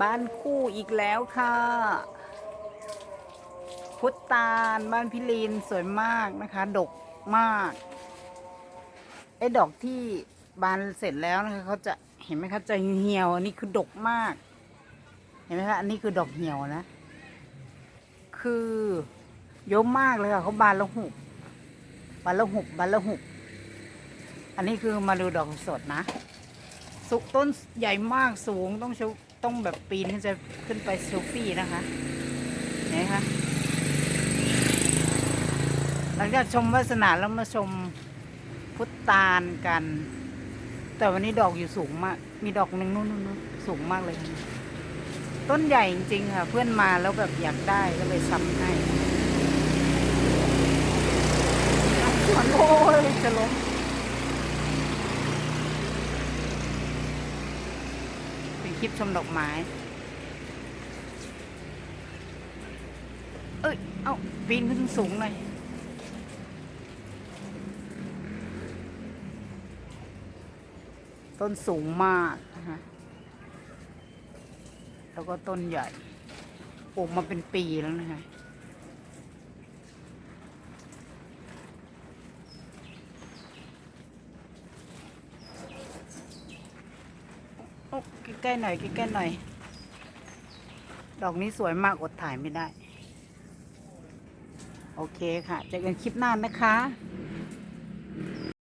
บ้านคู่อีกแล้วค่ะ พุทตาลบ้านพิลีนสวยมากนะคะ ดกมากไอ้ดอกที่บานเสร็จแล้วนะคะเขาจะเห็นไหมคะจะเหี่ยวอันนี้คือดกมาก เห็นไหมคะอันนี้คือดอกเหี่ยวนะ คือเยอะมากเลยค่ะเขาบานล้วหุบบานล้วหุบบานล้วหุบอันนี้คือมาดูดอกสดนะ สุกต้นใหญ่มากสูงต้องชู ต้องแบบปีนขึ้นจะขึ้นไปเซลฟี่นะคะเห็นไหมคะหลังจากชมวาสนาแล้วมาชมพุทธานกัน แต่วันนี้ดอกอยู่สูงมาก มีดอกหนึ่งนู่นนู่นสูงมากเลย ต้นใหญ่จริงๆค่ะ เพื่อนมาแล้วแบบอยากได้ก็เลยซ้ำให้สวนโอ้ยจะล้ม เป็น คลิปชมดอกไม้ เอ้ย เอาปีนขึ้นสูงหน่อยต้นสูงมากนะคะแล้วก็ต้นใหญ่ปลูกมาเป็นปีแล้วนะคะ ใกล้ๆหน่อยใกล้ๆหน่อย ดอกนี้สวยมากอดถ่ายไม่ได้ โอเคค่ะเจอกันคลิปหน้านะคะ